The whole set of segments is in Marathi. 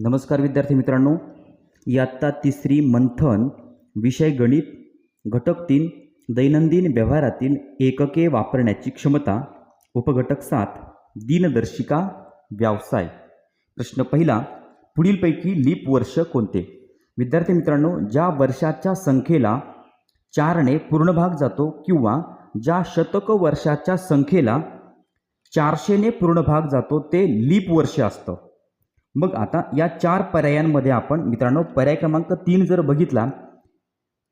नमस्कार विद्यार्थी मित्रांनो. इयत्ता तिसरी मंथन विषय गणित घटक तीन दैनंदिन व्यवहारातील एकके वापरण्याची क्षमता उपघटक सात दिनदर्शिका व्यवसाय. प्रश्न पहिला पुढीलपैकी लीप वर्ष कोणते? विद्यार्थी मित्रांनो ज्या वर्षाच्या संख्येला चारने पूर्ण भाग जातो किंवा ज्या शतक वर्षाच्या संख्येला चारशेने पूर्ण भाग जातो ते लीप वर्ष असतं. मग आता या चार पर्यायांमध्ये आपण मित्रांनो पर्याय क्रमांक तीन जर बघितला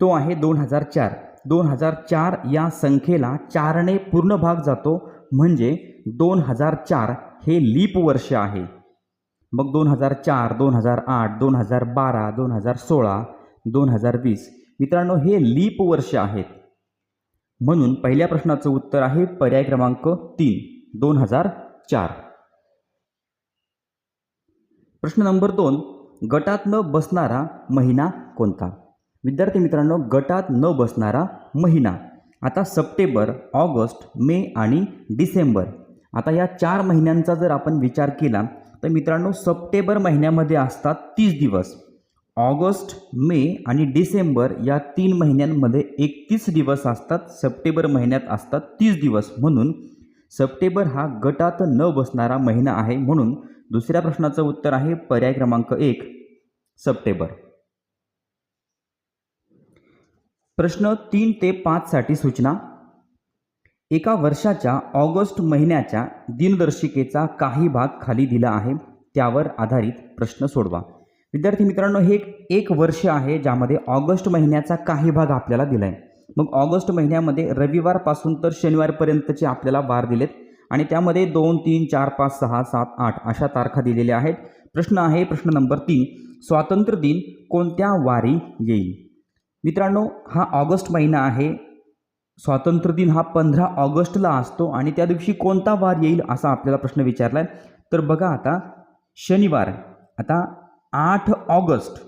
तो आहे दोन हजार चार. दोन हजार चार या संख्येला चारने पूर्ण भाग जातो म्हणजे दोन हजार चार हे लीप वर्ष आहे. मग दोन हजार चार दोन हजार आठ दोन हजार बारा दोन हजार सोळा दोन हजार वीस मित्रांनो हे लीप वर्ष आहेत. म्हणून पहिल्या प्रश्नाचं उत्तर आहे पर्याय क्रमांक तीन दोन हजार चार. प्रश्न नंबर दोन गटात न बसणारा महिना कोणता? विद्यार्थी मित्रांनो गटात न बसणारा महिना. आता सप्टेंबर ऑगस्ट मे आणि डिसेंबर. आता या चार महिन्यांचा जर आपण विचार केला तर मित्रांनो सप्टेंबर महिन्यामध्ये असतात तीस दिवस. ऑगस्ट मे आणि डिसेंबर या तीन महिन्यांमध्ये एकतीस दिवस असतात सप्टेंबर महिन्यात असतात तीस दिवस. म्हणून सप्टेंबर हा गटात न बसणारा महिना आहे. म्हणून दुसऱ्या प्रश्नाचं उत्तर आहे पर्याय क्रमांक एक सप्टेंबर. प्रश्न तीन ते पाचसाठी सूचना. एका वर्षाच्या ऑगस्ट महिन्याच्या दिनदर्शिकेचा काही भाग खाली दिला आहे त्यावर आधारित प्रश्न सोडवा. विद्यार्थी मित्रांनो हे एक- एक वर्ष आहे ज्यामध्ये ऑगस्ट महिन्याचा काही भाग आपल्याला दिला आहे मग ऑगस्ट महिन्यामध्ये रविवारपासून तर शनिवारपर्यंतचे आपल्याला वार दिलेत. आणि त्यामध्ये दोन तीन चार पाच सहा सात आठ अशा तारखा दिलेल्या आहेत. प्रश्न आहे प्रश्न नंबर तीन. स्वातंत्र्य दिन कोणत्या वारी येईल? मित्रांनो हा ऑगस्ट महिना आहे. स्वातंत्र्य दिन हा पंधरा ऑगस्टला असतो आणि त्या दिवशी कोणता वार येईल असा आपल्याला प्रश्न विचारला आहे तर बघा आता शनिवार आता आठ ऑगस्ट.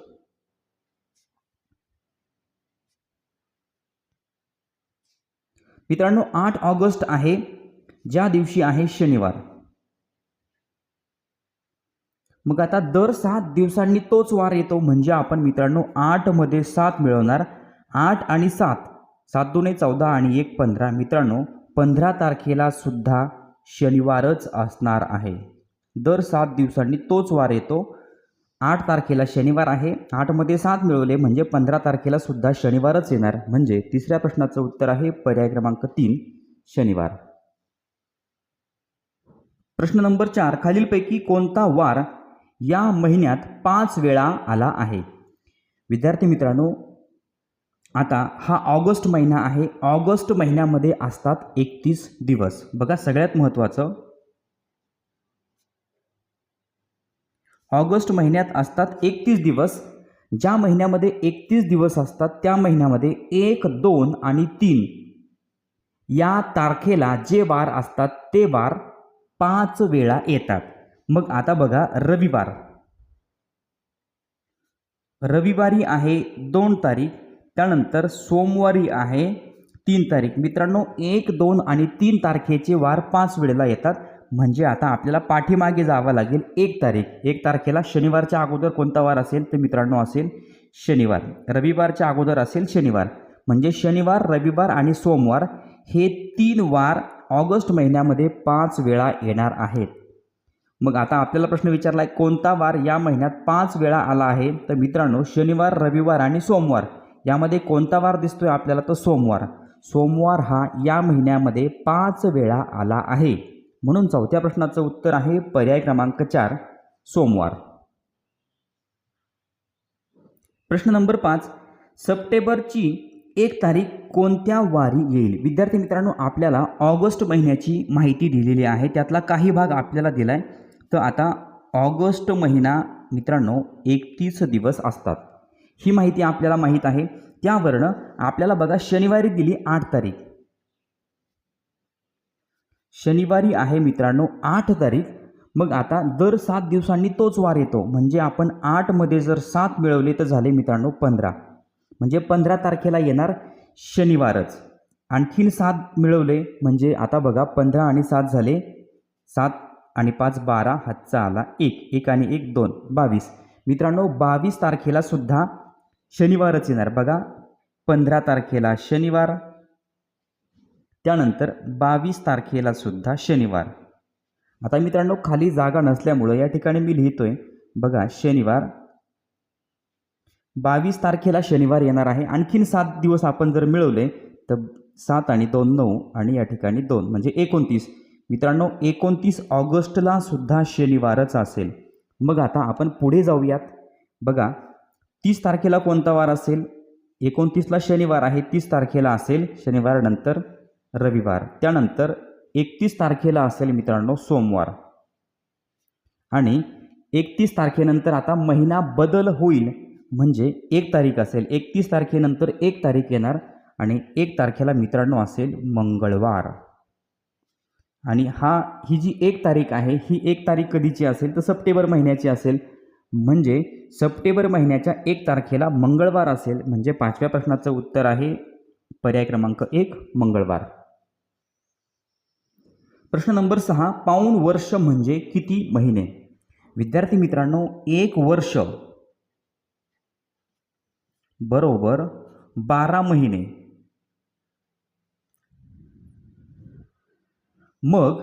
मित्रांनो आठ ऑगस्ट आहे. ज्या दिवशी आहे शनिवार. मग आता दर सात दिवसांनी तोच वार येतो म्हणजे आपण मित्रांनो आठमध्ये सात मिळवणार. आठ आणि सात सात दोन चौदा आणि एक पंधरा. मित्रांनो पंधरा तारखेला सुद्धा शनिवारच असणार आहे. दर सात दिवसांनी तोच वार येतो. आठ तारखेला शनिवार आहे. आठमध्ये सात मिळवले म्हणजे पंधरा तारखेला सुद्धा शनिवारच येणार. म्हणजे तिसऱ्या प्रश्नाचं उत्तर आहे पर्याय क्रमांक तीन शनिवार. प्रश्न नंबर चार खालीलपैकी कोणता वार या महिन्यात पाच वेळा आला आहे? विद्यार्थी मित्रांनो आता हा ऑगस्ट महिना आहे. ऑगस्ट महिन्यामध्ये असतात एकतीस दिवस. बघा सगळ्यात महत्त्वाचं. ऑगस्ट महिन्यात असतात एकतीस दिवस. ज्या महिन्यामध्ये एकतीस दिवस असतात त्या महिन्यामध्ये एक दोन आणि तीन या तारखेला जे वार असतात ते वार पाच वेळा येतात. मग आता बघा रविवार. रविवारी आहे दोन तारीख त्यानंतर सोमवारी आहे तीन तारीख. मित्रांनो एक दोन आणि तीन तारखेचे वार पाच वेळेला येतात. म्हणजे आता आपल्याला पाठीमागे जावं लागेल एक तारीख. एक तारखेला शनिवारच्या अगोदर कोणता वार असेल तर मित्रांनो असेल शनिवार. रविवारच्या अगोदर असेल शनिवार. म्हणजे शनिवार रविवार आणि सोमवार हे तीन वार ऑगस्ट महिन्यामध्ये पाच वेळा येणार आहेत. मग आता आपल्याला प्रश्न विचारला आहे कोणता वार या महिन्यात पाच वेळा आला आहे? तर मित्रांनो शनिवार रविवार आणि सोमवार यामध्ये कोणता वार दिसतोय आपल्याला? तर सोमवार. सोमवार हा या महिन्यामध्ये पाच वेळा आला आहे. म्हणून चौथ्या प्रश्नाचं उत्तर आहे पर्याय क्रमांक चार सोमवार. प्रश्न नंबर पाच सप्टेंबरची एक तारीख कोणत्या वारी येईल? विद्यार्थी मित्रांनो आपल्याला ऑगस्ट महिन्याची माहिती दिलेली आहे. त्यातला काही भाग आपल्याला दिला आहे तर आता ऑगस्ट महिना मित्रांनो एकतीस दिवस असतात. ही माहिती आपल्याला माहीत आहे. त्यावरनं आपल्याला बघा शनिवारी दिली आठ तारीख. शनिवारी आहे मित्रांनो आठ तारीख. मग आता दर सात दिवसांनी तोच वार येतो. म्हणजे आपण आठमध्ये जर सात मिळवले तर झाले मित्रांनो पंधरा. म्हणजे पंधरा तारखेला येणार शनिवारच. आणखीन सात मिळवले म्हणजे आता बघा पंधरा आणि सात झाले सात आणि पाच बारा हातचा आला एक एक आणि एक दोन बावीस. मित्रांनो बावीस तारखेला सुद्धा शनिवारच येणार. बघा पंधरा तारखेला शनिवार त्यानंतर बावीस तारखेला सुद्धा शनिवार. आता मित्रांनो खाली जागा नसल्यामुळं या ठिकाणी मी लिहितोय बघा शनिवार बावीस तारखेला शनिवार येणार आहे. आणखीन सात दिवस आपण जर मिळवले तर सात आणि दोन नऊ आणि या ठिकाणी दोन म्हणजे एकोणतीस. मित्रांनो एकोणतीस ऑगस्टला सुद्धा शनिवारच असेल. मग आता आपण पुढे जाऊयात. बघा तीस तारखेला कोणता वार असेल? एकोणतीसला शनिवार आहे तीस तारखेला असेल. शनिवार नंतर रविवार. त्यानंतर एकतीस तारखेला असेल मित्रांनो सोमवार. आणि एकतीस तारखेनंतर आता महिना बदल होईल. म्हणजे एक तारीख असेल एकतीस तारखेनंतर एक तारीख येणार आणि एक तारखेला मित्रांनो असेल मंगळवार. आणि हा ही जी एक तारीख आहे ही एक तारीख कधीची असेल तर सप्टेंबर महिन्याची असेल. म्हणजे सप्टेंबर महिन्याच्या एक तारखेला मंगळवार असेल म्हणजे पाचव्या प्रश्नाचं उत्तर आहे पर्याय क्रमांक एक मंगळवार. प्रश्न नंबर सहा पाऊण वर्ष म्हणजे किती महिने? विद्यार्थी मित्रांनो एक वर्ष. बरोबर बारा महिने. मग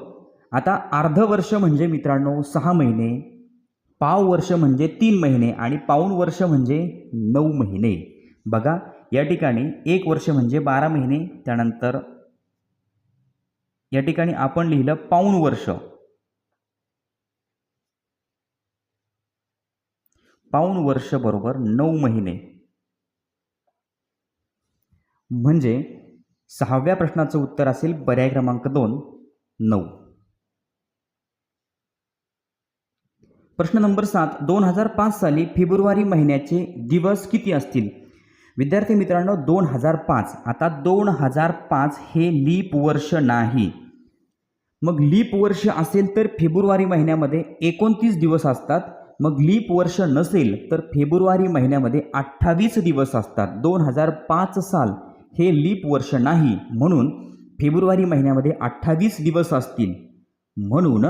आता अर्ध वर्ष म्हणजे मित्रांनो सहा महिने पाव वर्ष म्हणजे तीन महिने आणि पाऊण वर्ष म्हणजे नऊ महिने. बघा या ठिकाणी एक वर्ष म्हणजे बारा महिने त्यानंतर या ठिकाणी आपण लिहिलं पाऊण वर्ष. पाऊण वर्ष बरोबर नऊ महिने. म्हणजे सहाव्या प्रश्नाचं उत्तर असेल पर्याय क्रमांक दोन नऊ. प्रश्न नंबर सात दोन हजार पाच साली फेब्रुवारी महिन्याचे दिवस किती असतील? विद्यार्थी मित्रांनो दोन हजार पाच. आता दोन हजार पाच हे लीप वर्ष नाही. मग लीप वर्ष असेल तर फेब्रुवारी महिन्यामध्ये एकोणतीस दिवस असतात. मग लीप वर्ष नसेल तर फेब्रुवारी महिन्यामध्ये अठ्ठावीस दिवस असतात. दोन हजार पाच साल हे लीप वर्ष नाही म्हणून फेब्रुवारी महिन्यामध्ये अठ्ठावीस दिवस असतील. म्हणून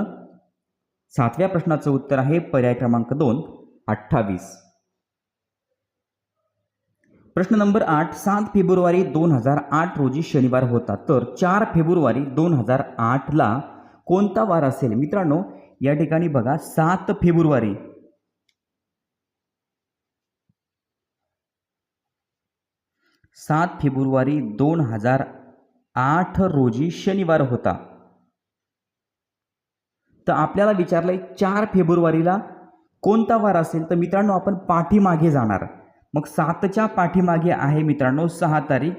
सातव्या प्रश्नाचं उत्तर आहे पर्याय क्रमांक दोन अठ्ठावीस. प्रश्न नंबर आठ सात फेब्रुवारी दोन हजार आठ रोजी शनिवार होता. तर चार फेब्रुवारी दोन हजार आठला कोणता वार असेल? मित्रांनो या ठिकाणी बघा सात फेब्रुवारी. सात फेब्रुवारी दोन हजार आठ रोजी शनिवार होता. तर आपल्याला विचारलंय चार फेब्रुवारीला कोणता वार असेल? तर मित्रांनो आपण पाठीमागे जाणार. मग सातच्या पाठीमागे आहे मित्रांनो सहा तारीख.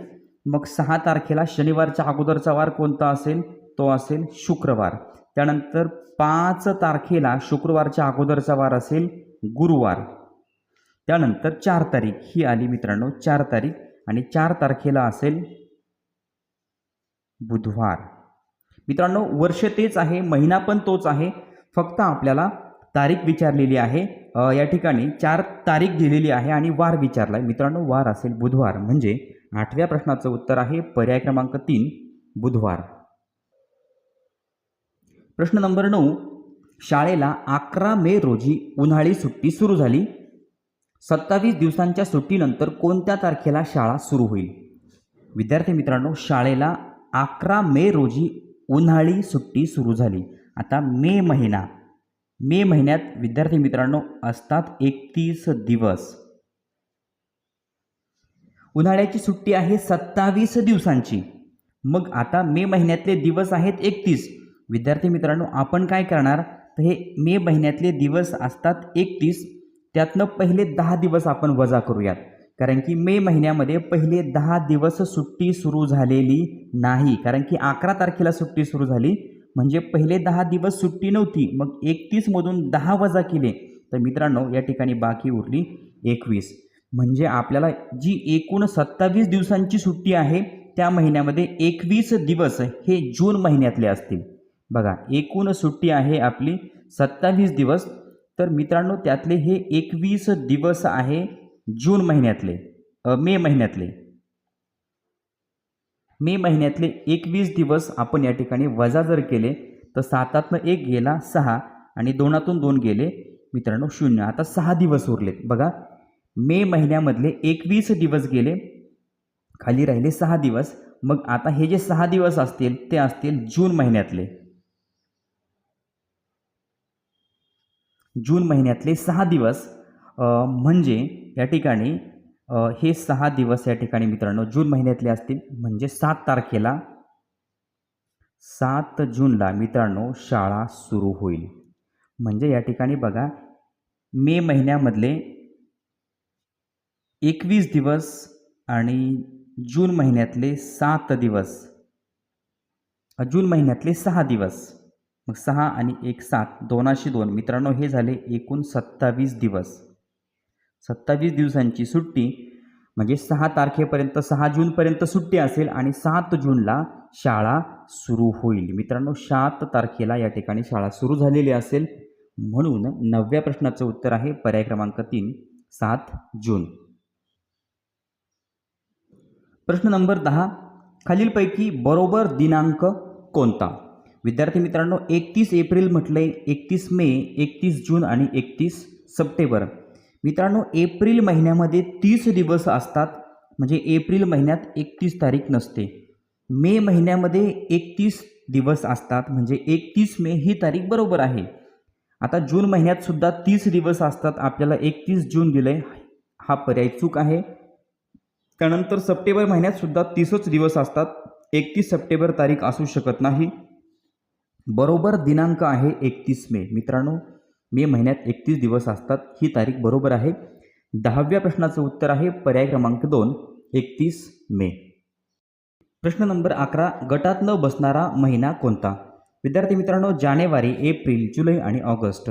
मग सहा तारखेला शनिवारच्या अगोदरचा वार कोणता असेल? तो असेल शुक्रवार. त्यानंतर पाच तारखेला शुक्रवारच्या अगोदरचा वार असेल गुरुवार. त्यानंतर चार तारीख. ही आली मित्रांनो चार तारीख. आणि चार तारखेला असेल बुधवार. मित्रांनो वर्ष तेच आहे महिना पण तोच आहे. फक्त आपल्याला तारीख विचारलेली आहे. या ठिकाणी चार तारीख दिलेली आहे आणि वार विचारला आहे मित्रांनो वार असेल बुधवार म्हणजे आठव्या प्रश्नाचं उत्तर आहे पर्याय क्रमांक तीन बुधवार. प्रश्न नंबर नऊ शाळेला अकरा मे रोजी उन्हाळी सुट्टी सुरू झाली. सत्तावीस दिवसांच्या सुट्टीनंतर कोणत्या तारखेला शाळा सुरू होईल? विद्यार्थी मित्रांनो शाळेला अकरा मे रोजी उन्हाळी सुट्टी सुरू झाली. आता मे महिना. मे महिन्यात विद्यार्थी मित्रांनो असतात एकतीस दिवस. उन्हाळ्याची सुट्टी आहे सत्तावीस दिवसांची. मग आता मे महिन्यातले दिवस आहेत एकतीस. विद्यार्थी मित्रांनो आपण काय करणार? तर हे मे महिन्यातले दिवस असतात एकतीस. त्यातनं पहिले दहा दिवस आपण वजा करूयात. कारण की मे महिन्यामध्ये पहिले दहा दिवस सुट्टी सुरू झालेली नाही. कारण की अकरा तारखेला सुट्टी सुरू झाली. म्हणजे पहिले दहा दिवस सुट्टी नव्हती. मग एकतीसमधून दहा वजा केले. तर मित्रांनो या ठिकाणी बाकी उरली एकवीस. म्हणजे आपल्याला जी एकूण सत्तावीस दिवसांची सुट्टी आहे त्या महिन्यामध्ये एकवीस दिवस हे जून महिन्यातले असतील. बघा एकूण सुट्टी आहे आपली सत्तावीस दिवस. तर मित्रांनो त्यातले हे एकवीस दिवस आहे जून महिन्यातले मे महिन्यातले. मे महिन्यातले एकवीस दिवस आपण या ठिकाणी वजा जर केले तर सातातनं एक गेला सहा आणि दोनातून दोन गेले मित्रांनो शून्य. आता सहा दिवस उरलेत. बघा मे महिन्यामधले एकवीस दिवस गेले खाली राहिले सहा दिवस. मग आता हे जे सहा दिवस असतील ते असतील जून महिन्यातले. जून महिन्यातले सहा दिवस म्हणजे या ठिकाणी हे सहा दिवस या ठिकाणी मित्रांनो जून महिन्यातले असतील म्हणजे सात तारखेला सात जूनला मित्रांनो शाळा सुरू होईल. म्हणजे या ठिकाणी बघा मे महिन्यामधले एकवीस दिवस आणि जून महिन्यातले सात दिवस जून महिन्यातले सहा दिवस. मग सहा आणि एक सात दोनाशे दोन. मित्रांनो हे झाले एकूण सत्तावीस दिवस. सत्तावीस दिवसांची सुट्टी म्हणजे सहा तारखेपर्यंत सहा जूनपर्यंत सुट्टी असेल आणि सात जूनला शाळा सुरू होईल. मित्रांनो सात तारखेला या ठिकाणी शाळा सुरू झालेली असेल. म्हणून नवव्या प्रश्नाचं उत्तर आहे पर्याय क्रमांक तीन सात जून. प्रश्न नंबर दहा खालीलपैकी बरोबर दिनांक कोणता? विद्यार्थी मित्रांनो एकतीस एप्रिल म्हटले एकतीस मे एकतीस जून आणि एकतीस सप्टेंबर. मित्रांनो एप्रिल महिन्यामध्ये तीस दिवस असतात म्हणजे एप्रिल महिन्यात एकतीस तारीख नसते. मे महिन्यामध्ये एकतीस दिवस असतात म्हणजे एकतीस मे ही तारीख बरोबर आहे. आता जून महिन्यात सुद्धा तीस दिवस असतात आपल्याला एकतीस जून दिले हा पर्याय चूक आहे. त्यानंतर सप्टेंबर महिन्यात सुद्धा तीसच दिवस असतात एकतीस सप्टेंबर तारीख असू शकत नाही. बरोबर दिनांक आहे एकतीस मे. मित्रांनो मे महिन्यात एकतीस दिवस असतात. ही तारीख बरोबर आहे. दहाव्या प्रश्नाचं उत्तर आहे पर्याय क्रमांक दोन एकतीस मे. प्रश्न नंबर अकरा गटात न बसणारा महिना कोणता? विद्यार्थी मित्रांनो जानेवारी एप्रिल जुलै आणि ऑगस्ट.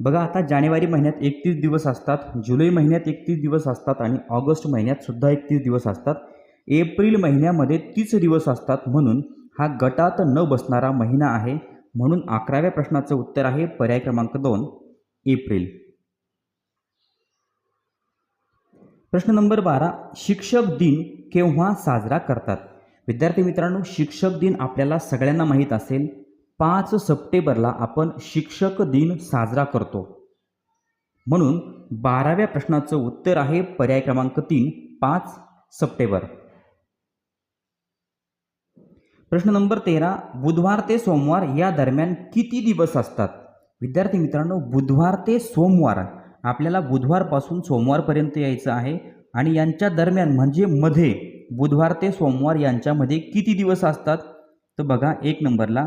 बघा आता जानेवारी महिन्यात एकतीस दिवस असतात जुलै महिन्यात एकतीस दिवस असतात आणि ऑगस्ट महिन्यात सुद्धा एकतीस दिवस असतात. एप्रिल महिन्यामध्ये तीस दिवस असतात म्हणून हा गटात न बसणारा महिना आहे म्हणून अकराव्या प्रश्नाचं उत्तर आहे पर्याय क्रमांक दोन एप्रिल. प्रश्न नंबर बारा शिक्षक दिन केव्हा साजरा करतात? विद्यार्थी मित्रांनो शिक्षक दिन आपल्याला सगळ्यांना माहीत असेल पाच सप्टेंबरला आपण शिक्षक दिन साजरा करतो. म्हणून बाराव्या प्रश्नाचं उत्तर आहे पर्याय क्रमांक तीन पाच सप्टेंबर. प्रश्न नंबर तेरा बुधवार ते सोमवार या दरम्यान किती दिवस असतात? विद्यार्थी मित्रांनो बुधवार ते सोमवार आपल्याला बुधवारपासून सोमवारपर्यंत यायचं आहे आणि यांच्या दरम्यान म्हणजे मध्ये बुधवार ते सोमवार यांच्यामध्ये किती दिवस असतात? तर बघा एक नंबरला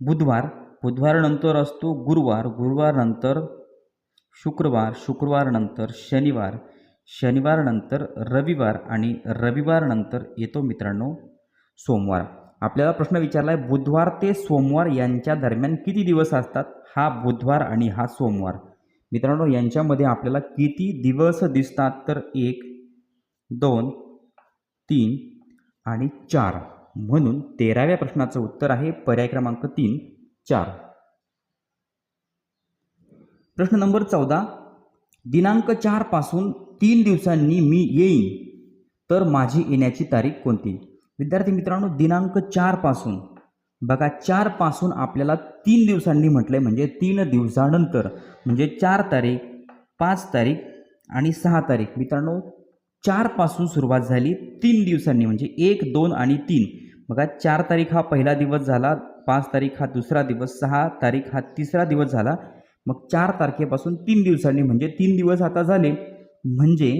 बुधवार बुधवारनंतर असतो गुरुवार गुरुवारनंतर शुक्रवार शुक्रवारनंतर शनिवार शनिवारनंतर रविवार आणि रविवारनंतर येतो मित्रांनो सोमवार. आपल्याला प्रश्न विचारला आहे बुधवार ते सोमवार यांच्या दरम्यान किती दिवस असतात? हा बुधवार आणि हा सोमवार. मित्रांनो यांच्यामध्ये आपल्याला किती दिवस दिसतात? तर एक दोन तीन आणि चार. म्हणून तेराव्या प्रश्नाचं उत्तर आहे पर्याय क्रमांक तीन चार. प्रश्न नंबर चौदा. दिनांक चारपासून तीन दिवसांनी मी येईन तर माझी येण्याची तारीख कोणती? विद्यार्थी मित्रांनो दिनांक चारपासून बघा चारपासून आपल्याला तीन दिवसांनी म्हटलंय म्हणजे तीन दिवसानंतर म्हणजे चार तारीख पाच तारीख आणि सहा तारीख. मित्रांनो चारपासून सुरुवात झाली तीन दिवसांनी म्हणजे एक दोन आणि तीन. बघा चार तारीख हा पहिला दिवस झाला पाच तारीख हा दुसरा दिवस सहा तारीख हा तिसरा दिवस झाला. मग चार तारखेपासून तीन दिवसांनी म्हणजे तीन दिवस आता झाले. म्हणजे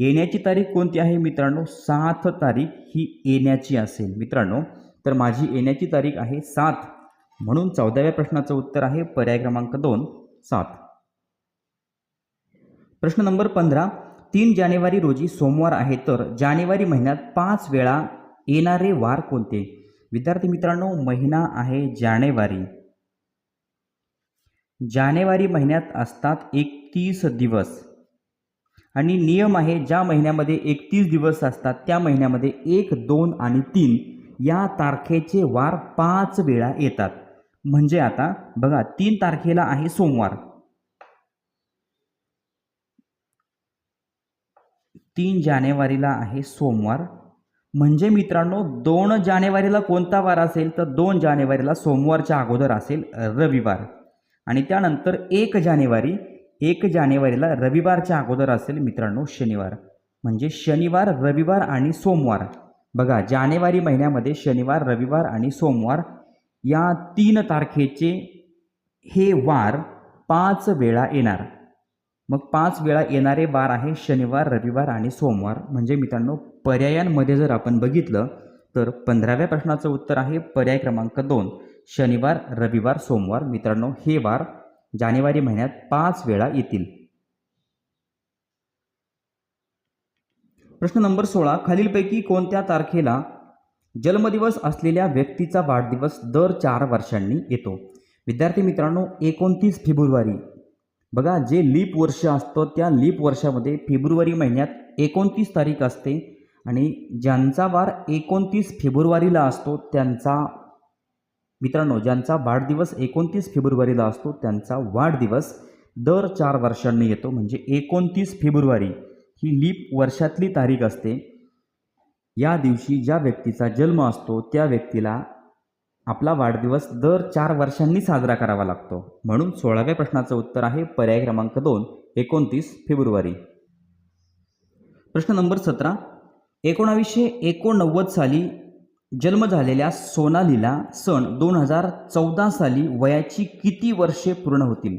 येण्याची तारीख कोणती आहे मित्रांनो? सात तारीख ही येण्याची असेल. मित्रांनो तर माझी येण्याची तारीख आहे सात. म्हणून चौदाव्या प्रश्नाचं उत्तर आहे पर्याय क्रमांक दोन सात. प्रश्न नंबर पंधरा. तीन जानेवारी रोजी सोमवार आहे तर जानेवारी महिन्यात पाच वेळा येणारे वार कोणते? विद्यार्थी मित्रांनो महिना आहे जानेवारी. जानेवारी महिन्यात असतात एकतीस दिवस. आणि नियम आहे ज्या महिन्यामध्ये एकतीस दिवस असतात त्या महिन्यामध्ये एक दोन आणि तीन या तारखेचे वार पाच वेळा येतात. म्हणजे आता बघा तीन तारखेला आहे सोमवार. तीन जानेवारीला आहे सोमवार. म्हणजे मित्रांनो दोन जानेवारीला कोणता वार असेल तर दोन जानेवारीला सोमवारच्या अगोदर असेल रविवार. आणि त्यानंतर एक जानेवारी एक जानेवारीला रविवारच्या अगोदर असेल मित्रांनो शनिवार. म्हणजे शनिवार रविवार आणि सोमवार. बघा जानेवारी महिन्यामध्ये शनिवार रविवार आणि सोमवार या तीन तारखेचे हे वार पाच वेळा येणार. मग पाच वेळा येणारे वार आहे शनिवार रविवार आणि सोमवार. म्हणजे मित्रांनो पर्यायांमध्ये जर आपण बघितलं तर पंधराव्या प्रश्नाचं उत्तर आहे पर्याय क्रमांक दोन. शनिवार रविवार सोमवार. मित्रांनो हे वार जानेवारी महिन्यात पाच वेळा येतील. प्रश्न नंबर सोळा खालीलपैकी कोणत्या तारखेला जन्मदिवस असलेल्या व्यक्तीचा वाढदिवस दर चार वर्षांनी येतो? विद्यार्थी मित्रांनो एकोणतीस फेब्रुवारी. बघा जे लीप वर्ष असतं त्या लीप वर्षामध्ये फेब्रुवारी महिन्यात एकोणतीस तारीख असते आणि ज्यांचा वार एकोणतीस फेब्रुवारीला असतो त्यांचा मित्रांनो ज्यांचा वाढदिवस एकोणतीस फेब्रुवारीला असतो त्यांचा वाढदिवस दर चार वर्षांनी येतो. म्हणजे एकोणतीस फेब्रुवारी ही लीप वर्षातली तारीख असते. या दिवशी ज्या व्यक्तीचा जन्म असतो त्या व्यक्तीला आपला वाढदिवस दर चार वर्षांनी साजरा करावा लागतो. म्हणून सोळाव्या प्रश्नाचं उत्तर आहे पर्याय क्रमांक दोन एकोणतीस फेब्रुवारी. प्रश्न नंबर सतरा एकोणावीसशे एकोणनव्वद साली जन्म झालेल्या सोनालीला सन दोन हजार चौदा साली वयाची किती वर्षे पूर्ण होतील?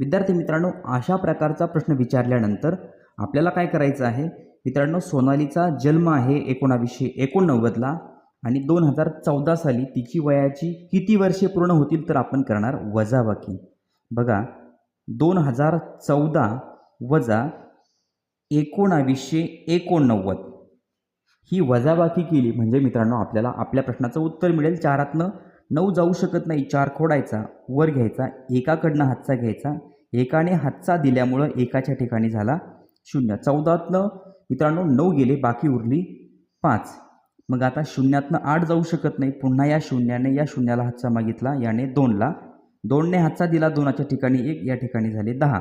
विद्यार्थी मित्रांनो अशा प्रकारचा प्रश्न विचारल्यानंतर आपल्याला काय करायचं आहे? मित्रांनो सोनालीचा जन्म आहे एकोणावीसशे एकोणनव्वदला आणि दोन हजार चौदा साली तिची वयाची किती वर्षे पूर्ण होतील तर आपण करणार वजाबाकी. बघा दोन हजार चौदा वजा एकोणावीसशे एकोणनव्वद. ही वजाबाकी केली. म्हणजे मित्रांनो आपल्याला आपल्या प्रश्नाचं उत्तर मिळेल. चारातनं नऊ जाऊ शकत नाही. चार खोडायचा वर घ्यायचा एकाकडनं हातचा घ्यायचा एकाने हातचा दिल्यामुळं एकाच्या ठिकाणी झाला शून्य. चौदातनं मित्रांनो नऊ गेले बाकी उरली पाच. मग आता शून्यातनं आठ जाऊ शकत नाही. पुन्हा या शून्याने या शून्याला हातचा मागितला. याने दोनला. दोनने हातचा दिला दोनाच्या ठिकाणी एक या ठिकाणी झाले दहा.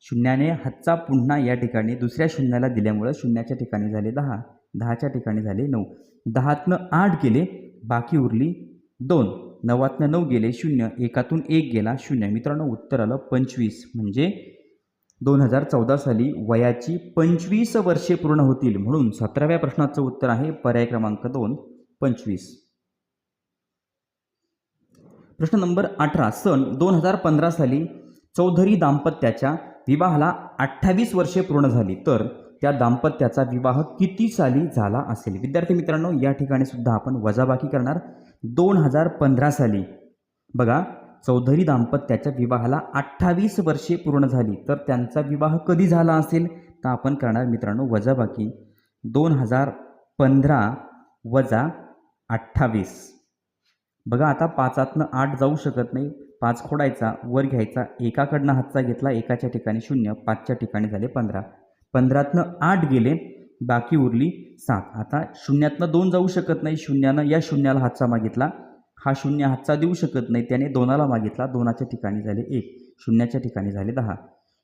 शून्याने हातचा पुन्हा या ठिकाणी दुसऱ्या शून्याला दिल्यामुळं शून्याच्या ठिकाणी झाले दहा. दहाच्या ठिकाणी झाले नऊ. दहातनं आठ गेले बाकी उरली दोन. नवातनं नऊ गेले शून्य. एकातून एक गेला शून्य. मित्रांनो उत्तर आलं पंचवीस. म्हणजे दोन हजार चौदा साली वयाची पंचवीस वर्षे पूर्ण होतील म्हणून सतराव्या प्रश्नाचं उत्तर आहे पर्याय क्रमांक दोन पंचवीस. प्रश्न नंबर अठरा. सन दोन हजार पंधरा साली चौधरी दाम्पत्याच्या विवाहाला अठ्ठावीस वर्षे पूर्ण झाली. तर त्या दाम्पत्याचा विवाह किती साली झाला असेल? विद्यार्थी मित्रांनो या ठिकाणी सुद्धा आपण वजाबाकी करणार. दोन हजार पंधरा साली. बघा चौधरी दाम्पत्याच्या विवाहाला अठ्ठावीस वर्षे पूर्ण झाली. तर त्यांचा विवाह कधी झाला असेल? तर आपण करणार मित्रांनो वजाबाकी. दोन हजार पंधरा वजा अठ्ठावीस. बघा आता पाचातनं आठ जाऊ शकत नाही. पाच खोडायचा वर घ्यायचा एकाकडनं हातचा घेतला एकाच्या ठिकाणी शून्य पाचच्या ठिकाणी झाले पंधरा. पंधरातनं आठ गेले बाकी उरली सात. आता शून्यातनं दोन जाऊ शकत नाही. शून्यानं या शून्याला हातचा मागितला. हा शून्य हातचा देऊ शकत नाही. त्याने दोनाला मागितला. दोनाच्या ठिकाणी झाले एक. शून्याच्या ठिकाणी झाले दहा.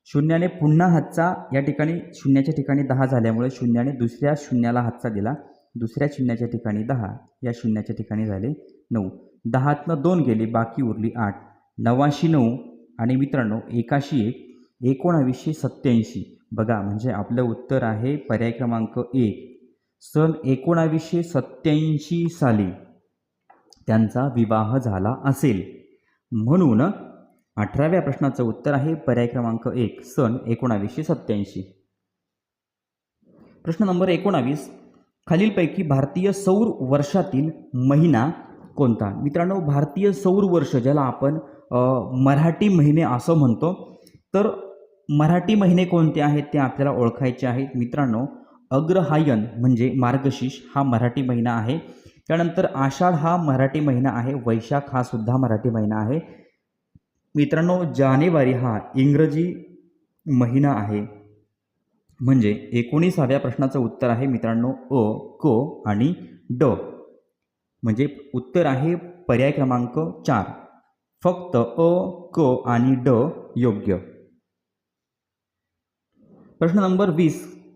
शून्याने पुन्हा हातचा या ठिकाणी शून्याच्या ठिकाणी दहा झाल्यामुळे शून्याने दुसऱ्या शून्याला हातचा दिला. दुसऱ्या शून्याच्या ठिकाणी दहा. या शून्याच्या ठिकाणी झाले नऊ. दहातनं दोन गेले बाकी उरली आठ. नवाशी नऊ. आणि मित्रांनो एकाशी एक. एकोणावीसशे सत्याऐंशी बघा म्हणजे आपलं उत्तर आहे पर्याय क्रमांक एक सन एकोणावीसशे सत्याऐंशी साली त्यांचा विवाह झाला असेल. म्हणून अठराव्या प्रश्नाचं उत्तर आहे पर्याय क्रमांक एक सन एकोणावीसशे सत्त्याऐंशी. प्रश्न नंबर एकोणावीस खालीलपैकी भारतीय सौर वर्षातील महिना कोणता? मित्रांनो भारतीय सौर वर्ष ज्याला आपण मराठी महिने असं म्हणतो तर मराठी महिने कोणते आहेत ते आपल्याला ओळखायचे आहेत. मित्रांनो अग्रहायन म्हणजे मार्गशीर्ष हा मराठी महिना आहे. त्यानंतर आषाढ हा मराठी महिना आहे. वैशाख हा सुद्धा मराठी महिना आहे. मित्रांनो जानेवारी हा इंग्रजी महिना आहे. म्हणजे एकोणीसाव्या प्रश्नाचं उत्तर आहे मित्रांनो अ क आणि ड. म्हणजे उत्तर आहे पर्याय क्रमांक चार. फक्त अ क आणि ड योग्य. प्रश्न नंबर वीस.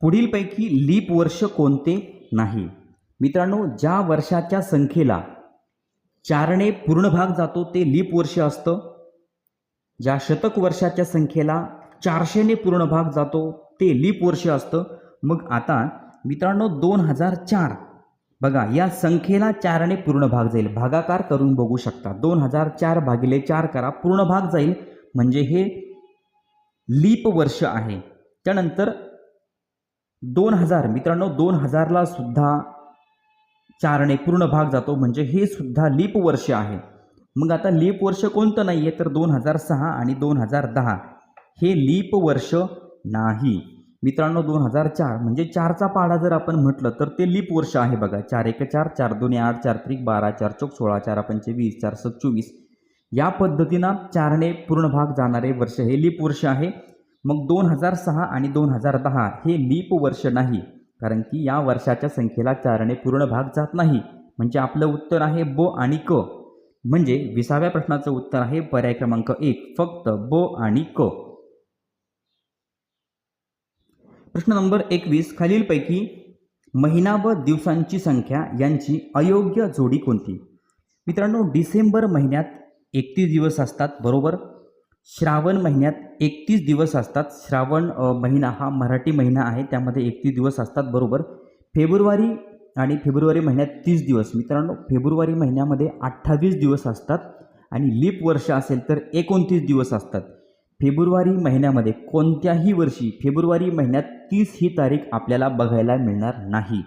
पुढीलपैकी लीप वर्ष कोणते? नाही. मित्रांनो ज्या वर्षाच्या संख्येला चारणे पूर्ण भाग जातो ते लीप वर्ष असतं. ज्या शतक वर्षाच्या संख्येला चारशेने पूर्ण भाग जातो ते लीप वर्ष असतं. मग आता मित्रांनो दोन हजार चार. बघा या संख्येला चारने पूर्ण भाग जाईल. भागाकार करून बघू शकता. दोन हजार चार भागिले चार करा पूर्ण भाग जाईल. म्हणजे हे लीप वर्ष आहे. त्यानंतर दोन हजार मित्रांनो दोन हजारला सुद्धा चारणे पूर्ण भाग जातो. म्हणजे हे सुद्धा लीप वर्ष आहे. मग आता लीप वर्ष कोणतं नाही आहे तर दोन हजार सहा आणि दोन हजार दहा. हे लीप वर्ष नाही. मित्रांनो दोन हजार चार म्हणजे चारचा पाडा जर आपण म्हटलं तर ते लीप वर्ष आहे बघा. चार एक चार चार दोन आठ चार त्रिक बारा चार चौक सोळा चार पंचे वीस चार सत चोवीस या पद्धतीनं चारणे पूर्ण भाग जाणारे वर्ष हे लीप वर्ष आहे. मग दोन हजार सहा आणि दोन हजार दहा हे लीप वर्ष नाही कारण की या वर्षाच्या संख्येला चारने पूर्ण भाग जात नाही. म्हणजे आपलं उत्तर आहे ब आणि क. म्हणजे विसाव्या प्रश्नाचं उत्तर आहे पर्याय क्रमांक एक फक्त ब आणि क. प्रश्न नंबर एकवीस खालीलपैकी महिना व दिवसांची संख्या यांची अयोग्य जोडी कोणती? मित्रांनो डिसेंबर महिन्यात एकतीस दिवस असतात बरोबर? श्रावण महिन्यात एकतीस दिवस असतात. श्रावण महिना हा मराठी महिना आहे. त्यामध्ये एकतीस दिवस असतात बरोबर. फेब्रुवारी आणि फेब्रुवारी महिन्यात तीस दिवस. मित्रांनो फेब्रुवारी महिन्यामध्ये अठ्ठावीस दिवस असतात आणि लीप वर्ष असेल तर एकोणतीस दिवस असतात. फेब्रुवारी महिन्यामध्ये कोणत्याही वर्षी फेब्रुवारी महिन्यात तीस ही तारीख आपल्याला बघायला मिळणार नाही.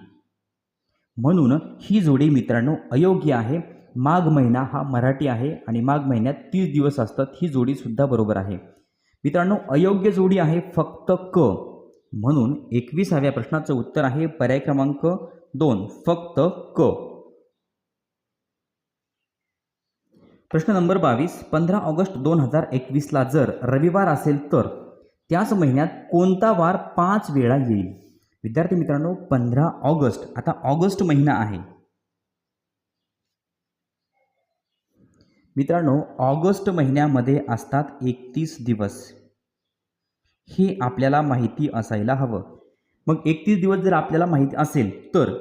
म्हणून ही जोडी मित्रांनो अयोग्य आहे. माघ महिना हा मराठी आहे आणि माघ महिन्यात तीस दिवस असतात. ही जोडीसुद्धा बरोबर आहे. मित्रांनो अयोग्य जोडी आहे फक्त क. म्हणून एकविसाव्या प्रश्नाचं उत्तर आहे पर्याय क्रमांक दोन फक्त क. प्रश्न नंबर बावीस पंधरा ऑगस्ट दोन हजार एकवीसला जर रविवार असेल तर त्याच महिन्यात कोणता वार पाच वेळा येईल? विद्यार्थी मित्रांनो पंधरा ऑगस्ट आता ऑगस्ट महिना आहे. मित्रांनो ऑगस्ट महिन्यामध्ये असतात एकतीस दिवस. हे आपल्याला माहिती असायला हवं. मग एकतीस दिवस जर आपल्याला माहिती असेल तर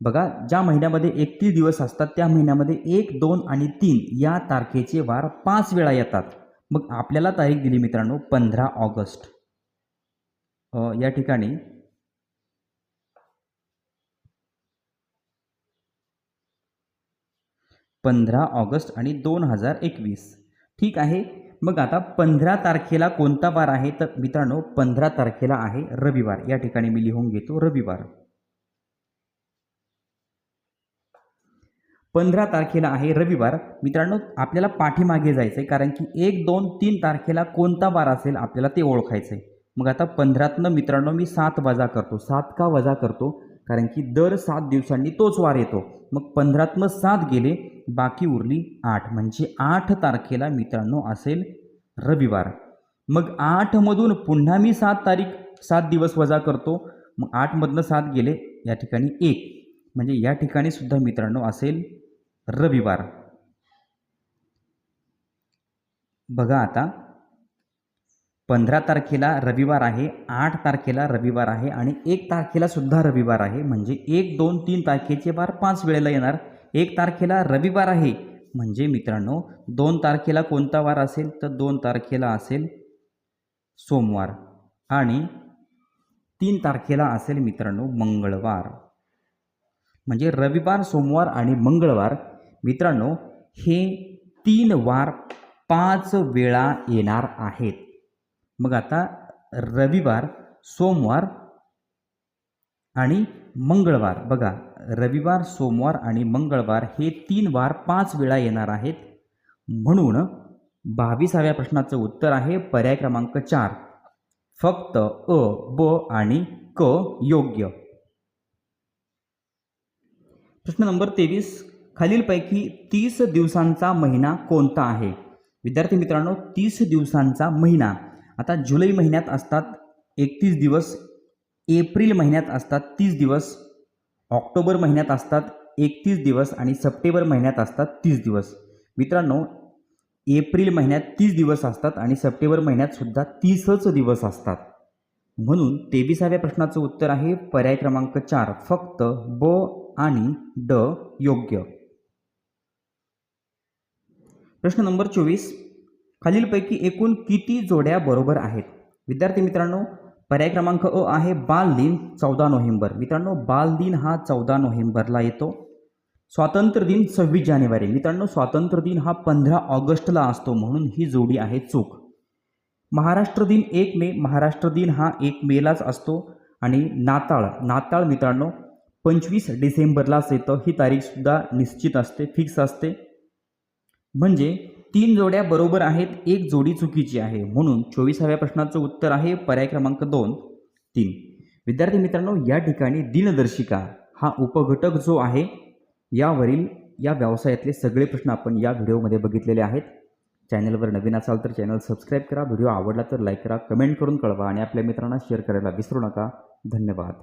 बघा ज्या महिन्यामध्ये एकतीस दिवस असतात त्या महिन्यामध्ये एक दोन आणि तीन या तारखेचे वार पाच वेळा येतात. मग आपल्याला तारीख दिली मित्रांनो पंधरा ऑगस्ट. या ठिकाणी पंधरा ऑगस्ट आणि दोन हजार एकवीस. ठीक आहे? मग आता पंधरा तारखेला कोणता वार आहे? तर मित्रांनो पंधरा तारखेला आहे रविवार. या ठिकाणी मी लिहून घेतो रविवार. पंधरा तारखेला आहे रविवार. मित्रांनो आपल्याला पाठीमागे जायचं आहे कारण की एक दोन तीन तारखेला कोणता वार असेल आपल्याला ते ओळखायचं आहे मग आता पंधरातनं मित्रांनो मी सात वजा करतो. सात का वजा करतो? कारण की दर सात दिवसांनी तोच वार येतो. मग पंधरातनं सात गेले बाकी उरली आठ. म्हणजे आठ तारखेला मित्रांनो असेल रविवार. मग आठमधून पुन्हा मी सात तारीख सात दिवस वजा करतो. मग आठमधनं सात गेले या ठिकाणी एक. म्हणजे या ठिकाणी सुद्धा मित्रांनो असेल रविवार. बघा आता पंधरा तारखेला रविवार आहे आठ तारखेला रविवार आहे आणि एक तारखेला सुद्धा रविवार आहे. म्हणजे एक दोन तीन तारखेचे वार पाच वेळेला येणार. एक तारखेला रविवार आहे. म्हणजे मित्रांनो दोन तारखेला कोणता वार असेल? तर दोन तारखेला असेल सोमवार आणि तीन तारखेला असेल मित्रांनो मंगळवार. म्हणजे रविवार सोमवार आणि मंगळवार मित्रांनो हे तीन वार पाच वेळा येणार आहेत. मग आता रविवार सोमवार आणि मंगळवार. बघा रविवार सोमवार आणि मंगळवार हे तीन वार पाच वेळा येणार आहेत. म्हणून बावीसाव्या प्रश्नाचं उत्तर आहे पर्याय क्रमांक चार. फक्त अ ब आणि क योग्य. प्रश्न नंबर तेवीस. खालीलपैकी तीस दिवसांचा महिना कोणता आहे? विद्यार्थी मित्रांनो तीस दिवसांचा महिना. आता जुलै महिन्यात असतात एकतीस दिवस एप्रिल महिन्यात असतात तीस दिवस ऑक्टोबर महिन्यात असतात एकतीस दिवस आणि सप्टेंबर महिन्यात असतात तीस दिवस. मित्रांनो एप्रिल महिन्यात तीस दिवस असतात आणि सप्टेंबर महिन्यात सुद्धा तीसच दिवस असतात. म्हणून तेविसाव्या प्रश्नाचं उत्तर आहे पर्याय क्रमांक चार फक्त ब आणि ड योग्य. प्रश्न नंबर चोवीस खालीलपैकी एकूण किती जोड्या बरोबर आहेत? विद्यार्थी मित्रांनो पर्याय क्रमांक अ आहे बाल दिन चौदा नोव्हेंबर. मित्रांनो बाल दिन हा चौदा नोव्हेंबरला येतो. स्वातंत्र्य दिन सव्वीस जानेवारी. मित्रांनो स्वातंत्र्य दिन हा पंधरा ऑगस्टला असतो म्हणून ही जोडी आहे चूक. महाराष्ट्र दिन एक मे. महाराष्ट्र दिन हा एक मेलाच असतो आणि नाताळ. नाताळ मित्रांनो पंचवीस डिसेंबरलाच येतं. ही तारीखसुद्धा निश्चित असते फिक्स असते. म्हणजे तीन जोड्या बरोबर आहेत एक जोडी चुकीची आहे. म्हणून चोवीसाव्या प्रश्नाचं उत्तर आहे पर्याय क्रमांक दोन तीन. विद्यार्थी मित्रांनो या ठिकाणी दिनदर्शिका हा उपघटक जो आहे यावरील या व्यवसायातले सगळे प्रश्न आपण या व्हिडिओमध्ये बघितलेले आहेत. चॅनलवर नवीन असाल तर चॅनल सबस्क्राईब करा. व्हिडिओ आवडला तर लाईक करा कमेंट करून कळवा आणि आपल्या मित्रांना शेअर करायला विसरू नका. धन्यवाद.